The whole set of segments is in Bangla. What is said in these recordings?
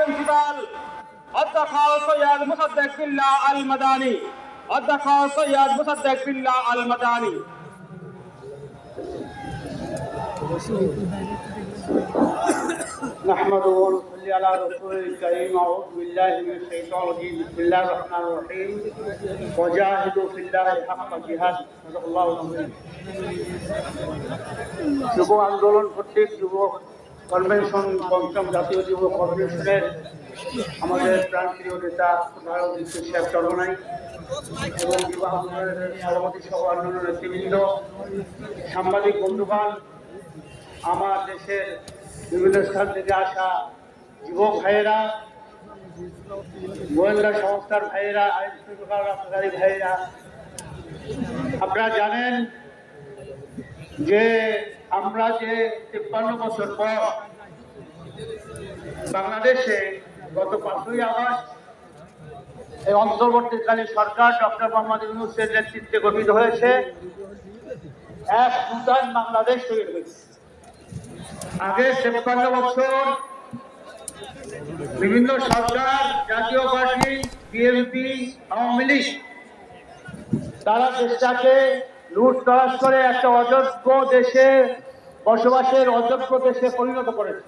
প্রিন্সিপাল অধ্যক্ষ সৈয়দ মুসাদ্দেক বিল্লাহ আল মাদানি অধ্যক্ষ সৈয়দ মুসাদ্দেক বিল্লাহ আল মাদানি نحمده ونصلي على رسول الكريم أعوذ بالله من الشيطان الرجيم بسم الله الرحمن الرحيم وجاهدوا في الله حق جهاده صدق الله العظيم যুব আন্দোলন কর্তৃক যুব কনভেনশন পঞ্চম জাতীয় যুব কনভেনশনের আমাদের প্রান্তীয় নেতা ভারত শেখ এবং আন্দোলনের সভাপতি সহ অন্যান্য নেতৃবৃন্দ, সাংবাদিক বন্ধুগণ, আমার দেশের বিভিন্ন স্থান থেকে আসা যুবক ভাইয়েরা, গোয়েন্দা সংস্থার ভাইয়েরা, আইন শৃঙ্খলা ভাইয়েরা, আপনারা জানেন যে আমরা যে তিপ্পান্ন বছর পর বাংলাদেশে গত পাঁচই আগস্ট এই অন্তর্বর্তীকালীন সরকার ডক্টর মোহাম্মদ ইউনুসের নেতৃত্বে গঠিত হয়েছে, এক নূতন বাংলাদেশ তৈরি হয়েছে। আগে তেপ্পান্ন বছর বিভিন্ন সরকার, জাতীয় পার্টি, বিএনপি, আওয়ামী লীগ, তারা দেশটাকে লুট তলাশ করে একটা অযোগ্য দেশে, বসবাসের অযোগ্য দেশে পরিণত করেছে।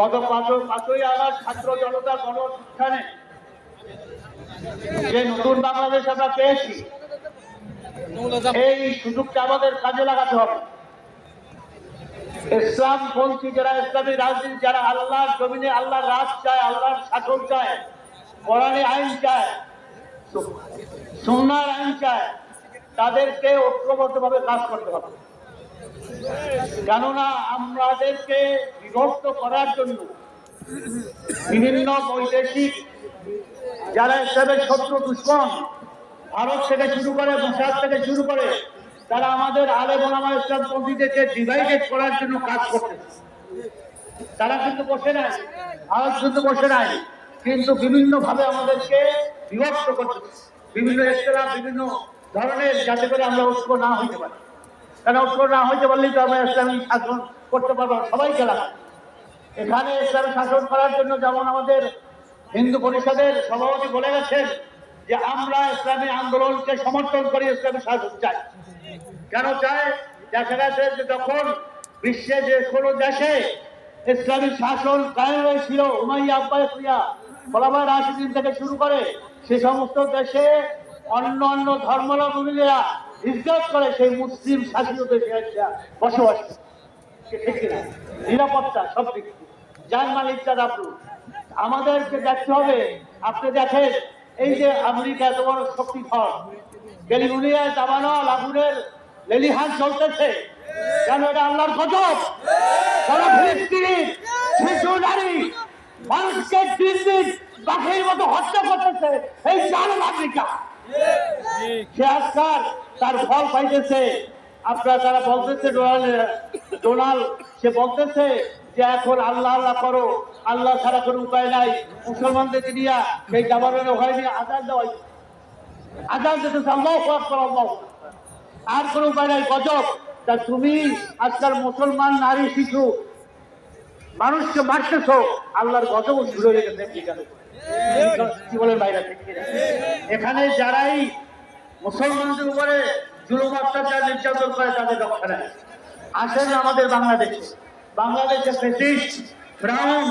গত পাঁচই আগস্ট ছাত্র জনতা গণ উত্থানে যে নতুন বাংলাদেশ আমরা পেয়েছি, এই সুযোগটা আমাদের কাজে লাগাতে হবে। ইসলাম পন্থী যারা ইসলামী রাজনীতি, যারা আল্লাহর জমিনে আল্লাহর রাজ চায়, আল্লাহর শাসন চায়, কোরআনে আইন চায় সুন্নার আইন চায় তাদেরকে ঐক্যবদ্ধভাবে কাজ করতে হবে। কেননা আমাদেরকে বিভক্ত করার জন্য বিভিন্ন বৈদেশিক যারা ইসলামের শত্রু দুশ্মন, ভারত থেকে শুরু করে মুসাদ থেকে শুরু করে, তারা আমাদের আলে বোনামা ইসলাম পন্থীদেরকে ডিভাইডেড করার জন্য কাজ করতেছে। তারা কিন্তু বসে নাই, ভারত কিন্তু বসে নাই। কিন্তু বিভিন্ন ভাবে আমাদেরকে বিভক্ত করতেছে বিভিন্ন ইসলাম বিভিন্ন ধরনের যাতে করে আমরা ঐক্য না হইতে পারি। কারণ ঐক্য না হইতে পারলেই তো আমরা ইসলামী শাসন করতে পারব না, সবাইকে লাগবে এখানে ইসলাম শাসন করার জন্য যেমন আমাদের হিন্দু পরিষদের সভাপতি বলে গেছেন যে আমরা ইসলামী আন্দোলনকে সমর্থন করি ইসলামী শাসন চাই। কেন চায় দেখা গেছে যে যখন বিশ্বে যে কোনো দেশে ইসলামী শাসন কায়েম হয়েছিল উমাইয়া আব্বাস প্রিয়া খোলাফা রাশিদিন থেকে শুরু করে সে সমস্ত দেশে অন্য অন্য ধর্মাবলম্বীরা ইজ্জত করে সেই মুসলিম শাসিত দেশে বসবাস? নিরাপত্তা সব দিক মালিক তার আপনি আমাদেরকে দেখতে হবে, আপনি দেখেন, এই যে আমেরিকা এত বড় শক্তি ধর ক্যালিফোর্নিয়া দাবানো লাগুনের লেলিহান চলতেছে। কেন এটা আল্লাহর গজব? শিশু নারী মানুষকে দিন দিন পাখির মতো হত্যা করতেছে। এই জানেন আমেরিকা সে আজকাল তার ফল পাইতেছে। আপনারা তারা বলতেছে ডোনাল্ড ডোনাল্ড, সে বলতেছে যে এখন আল্লাহ আল্লাহ করো। আল্লাহ ছাড়া কোনো উপায় নাই। মুসলমানদেরকে দিয়া সেই জামানের ওখানে নিয়ে আজাদ দেওয়াই আজাদ দিতেছে আকবার, আল্লাহ আর কোনো উপায় নাই, গজব। তা তুমি আজকাল মুসলমান, নারী, শিশু মানুষকে মারতেছ আল্লাহর গজব বলেন বাইরে এখানে যারাই মুসলমানদের উপরে জুলুম, অত্যাচার, নির্যাতন করে, তাদের রক্ষা নেয়। আসেন আমাদের বাংলাদেশে। বাংলাদেশে ব্রিটিশ ব্রাউন,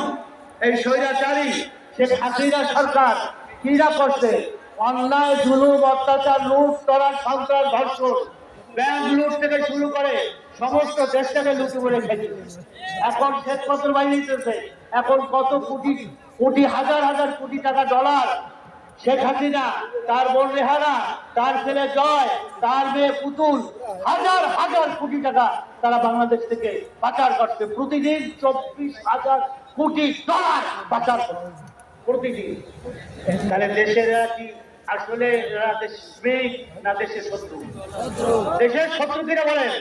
এই স্বৈরাচারী, শেখ হাসিনা সরকার কিরা করছে? অন্যায়, জুলুম, অত্যাচার, লুট, তরার, সন্ত্রাস, ধর্ষণ, ব্যাংক লুট থেকে শুরু করে সমস্ত দেশটাকে লুটে করে খেয়েছে এখন শ্বেতপত্র বাহিনী নিতেছে। এখন কত কোটি কোটি, হাজার হাজার কোটি টাকা ডলার শেখ হাসিনা, তার বোন রেহানা, তার ছেলে জয়, তার মেয়ে পুতুল, হাজার হাজার কোটি টাকা তারা বাংলাদেশ থেকে পাচার করছে। প্রতিদিন চব্বিশ হাজার কোটি ডলার পাচার করছে। প্রতিদিন। তাহলে দেশের কি আসলে দেশের শত্রু? দেশের শত্রু কিনা বলেন?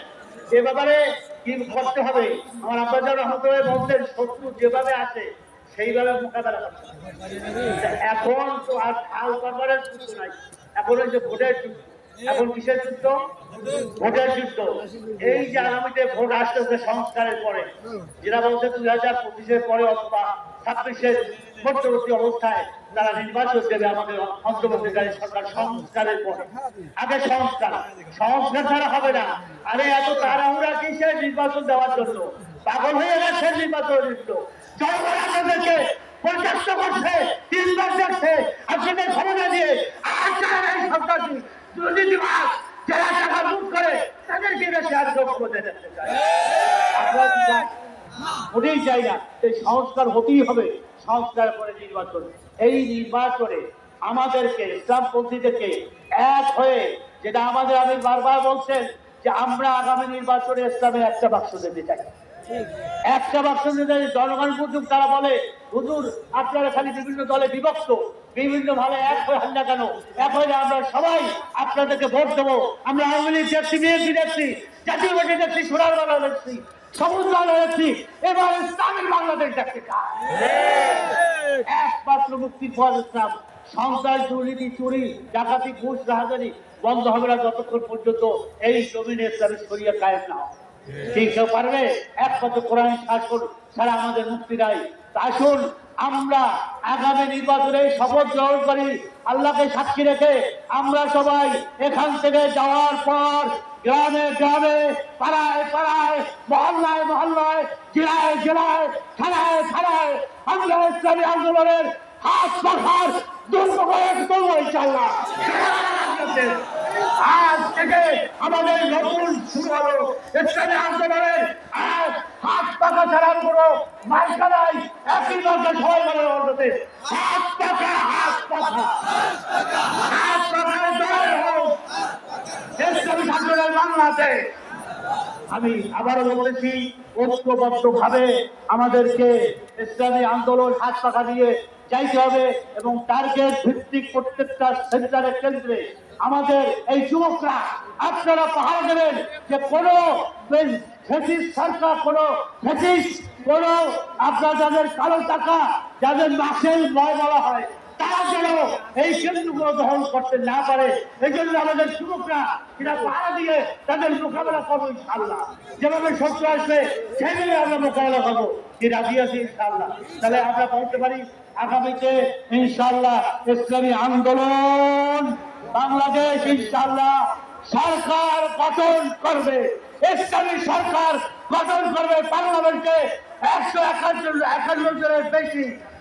যে ব্যাপারে কি করতে হবে? আমার আব্বাজার রহমতুল্লাহ বলতেন শত্রু যেভাবে আছে, সেইভাবে মোকাবেলা করতে। এখন তো আর হাল করবারের কিছু নাই। এখন যে ভোটের এখন কিসের যুদ্ধ? ভোটের যুদ্ধ। এই যে আগামীতে ভোট আসতেছে সংস্কারের পরে, যেটা বলছে দুই হাজার পঁচিশের পরে অথবা ছাব্বিশের মধ্যবর্তী অবস্থায় তারা নির্বাচন দেবে আমাদের অন্তর্বর্তীকারী সরকার সংস্কারের পরে। আগে সংস্কার। সংস্কার ছাড়া হবে না। আরে এত তাড়াহুড়া কিসের নির্বাচন দেওয়ার জন্য? পাগল হয়ে গেছে নির্বাচন যুদ্ধ। জনগণ আপনাদেরকে পর্যাপ্ত করছে, তিনবার দেখছে আপনাদের ক্ষমতা দিয়ে আর যারা মোটেই চাই না এই সংস্কার হতেই হবে সংস্কার করে নির্বাচন এই নির্বাচনে আমাদেরকে ইসলামপন্থীদেরকে এক হয়ে যেটা আমাদের আমি বারবার বলছেন যে আমরা আগামী নির্বাচনে ইসলামে একটা বাক্স দিতে চাই একটা বাক্স দিতে জনগণ পর্যন্ত তারা বলে হুজুর আপনারা খালি বিভিন্ন দলে বিভক্ত বিভিন্ন ভাবে এক হয়ে হান্ডা কেন এক হয়ে আমরা সবাই আপনাদেরকে ভোট দেবো। আমরা আওয়ামী লীগ দেখছি বিএনপি দেখছি জাতীয় পার্টি দেখছি সোনার বাংলা দেখছি সবুজ বাংলা দেখছি এবার ইসলামের বাংলাদেশ দেখতে একমাত্র মুক্তির পর ইসলাম। সন্ত্রাস দুর্নীতি চুরি ডাকাতি ঘুষ রাহাজানি বন্ধ হবে না যতক্ষণ পর্যন্ত এই জমিনে ইসলামের শরিয়া কায়েম না। ঠিক। পারবে? একমাত্র কোরআন শাসন ছাড়া আমাদের মুক্তি নাই। আসুন আমরা আগামী নির্বাচনে শপথ গ্রহণ করি, আল্লাহকে সাক্ষী রেখে আমরা সবাই এখান থেকে যাওয়ার পর গ্রামে গ্রামে, পাড়ায় পাড়ায়, মহল্লায় মহল্লায়, জেলায় জেলায়, থানায় থানায় আমরা ইসলামী আন্দোলনের হাত পাখার আজ থেকে আমাদের নতুন শুরু হলো ইসলামী আন্দোলনের আজ হাত পাখা ছাড়ার কোনো মাইকা নাই। একই মার্কা সবাই বলে অন্ততে হাত পাখা হাত হাত জয় হোক ইসলামী আন্দোলন বাংলাদেশ আমি আবারও বলেছি ঐক্যবদ্ধ ভাবে আমাদেরকে ইসলামী আন্দোলন হাত পাখা দিয়ে যাইতে হবে এবং টার্গেট ভিত্তিক প্রত্যেকটা সেন্টারের কেন্দ্রে আমাদের এই যুবকরা আপনারা পাহাড় দেবেন যে কোনো সরকার, কোনো কোনো আপনার যাদের কালো টাকা, যাদের মাসের ভয় বলা হয় এই কেন্দ্রগুলো দখল করতে না পারে এই জন্য আমাদের যুবকরা এরা পাড়া দিয়ে তাদের মোকাবেলা করব ইনশাল্লাহ যেভাবে শত্রু আসবে সেভাবে আমরা মোকাবেলা করব। যে রাজি আছি ইনশাল্লাহ তাহলে আমরা বলতে পারি, আগামীতে ইনশাল্লাহ ইসলামী আন্দোলন বাংলাদেশ ইনশাল্লাহ সরকার গঠন করবে। ইসলামী সরকার গঠন করবে, পার্লামেন্টে একশো একান্ন একান্ন জনের বেশি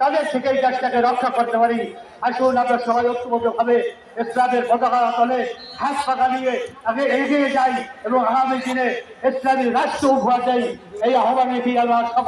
তাদের থেকে এই দেশটাকে রক্ষা করতে পারি। আসুন, আমরা সবাই ঐক্যবদ্ধ ভাবে ইসলামের পতাকা তলে হাত পাকা নিয়ে আগে এগিয়ে যাই এবং আগামী দিনে ইসলামী রাষ্ট্র উপহার দেয় এই আহ্বানে দিয়ে আমরা সব